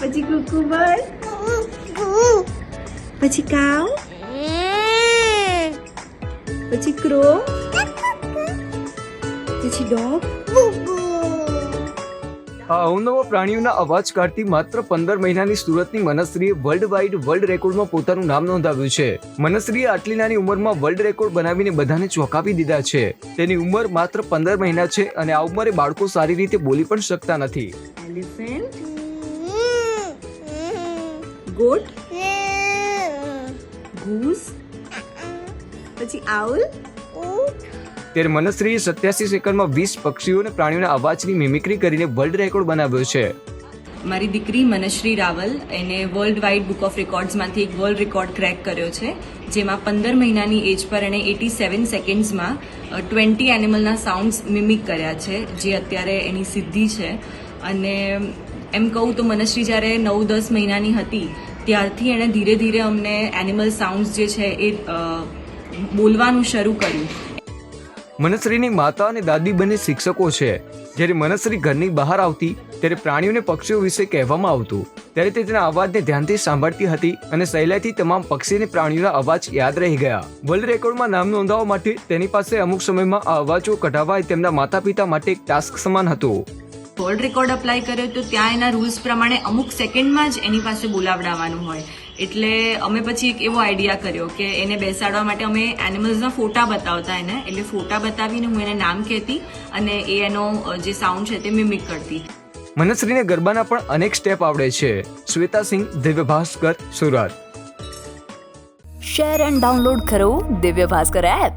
પછી કુકુબર? પછી કાવ? પછી ક્રો પછી ડોગ? અવનવા પ્રાણીઓના અવાજ કાઢતી માત્ર પંદર મહિનાની સુરતની મનસ્રીએ વર્લ્ડ વાઇડ વર્લ્ડ રેકોર્ડમાં પોતાનું નામ નોંધાવ્યું છે. મનસ્રીએ આટલી નાની ઉંમરમાં વર્લ્ડ રેકોર્ડ બનાવીને બધાને ચોંકાવી દીધા છે. તેની ઉંમર માત્ર પંદર મહિના છે અને આ ઉંમરે બાળકો સારી રીતે બોલી પણ શકતા નથી. એલિફન્ટ ગોટ ઘૂસ પછી આઉલ. ત્યારે મનસ્રીએ સત્યાસી સેકન્ડમાં વીસ પક્ષીઓ અને પ્રાણીઓના અવાજની મિમિક્રી કરીને વર્લ્ડ રેકોર્ડ બનાવ્યો છે. મારી દીકરી મનશ્રી રાવલ એને વર્લ્ડ વાઇડ બુક ઓફ રેકોર્ડ્સમાંથી એક વર્લ્ડ રેકોર્ડ ક્રેક કર્યો છે જેમાં પંદર મહિનાની એજ પર એણે એટી સેવન સેકન્ડ્સમાં ટ્વેન્ટી એનિમલના સાઉન્ડ્સ મિમિક કર્યા છે જે અત્યારે એની સિદ્ધિ છે. અને એમ કહું તો મનશ્રી જ્યારે નવ દસ મહિનાની હતી ત્યારથી એણે ધીરે ધીરે અમને એનિમલ સાઉન્ડ્સ જે છે એ બોલવાનું શરૂ કર્યું. મનસરીની માતા અને દાદી બંને શિક્ષકો છે. જ્યારે મનસરી ઘરની બહાર આવતી, ત્યારે પ્રાણીઓને પક્ષીઓ વિશે કહેવામાં આવતું. ત્યારે તે તેના અવાજને ધ્યાનથી સાંભળતી હતી અને સહેલાઈથી તમામ પક્ષી અને પ્રાણીઓના અવાજ યાદ રહી ગયા. વર્લ્ડ રેકોર્ડમાં નામ નોંધાવવા માટે તેની પાસે અમુક સમયમાં આ અવાજો કઢાવવા એ તેમના માતા પિતા માટે એક ટાસ્ક સમાન હતું. વર્લ્ડ રેકોર્ડ અપ્લાય કર્યો તો ત્યાં એના રૂલ્સ પ્રમાણે અમુક સેકન્ડમાં જ એની પાસે બોલાવડાવવાનું હોય. એટલે અમે પછી એક એવો આઈડિયા કર્યો કે એને બેસાડવા માટે અમે એનિમલ્સના ફોટા બતાવતા એને. એટલે ફોટા બતાવીને હું એને નામ કહેતી અને એ એનો જે સાઉન્ડ છે તે મિમિક કરતી. મનસ્રીને ગરબાના પણ અનેક સ્ટેપ આવડે છે. Shweta Singh Divya Bhaskar Surat. Share and download કરો દિવ્ય ભાસ્કર એપ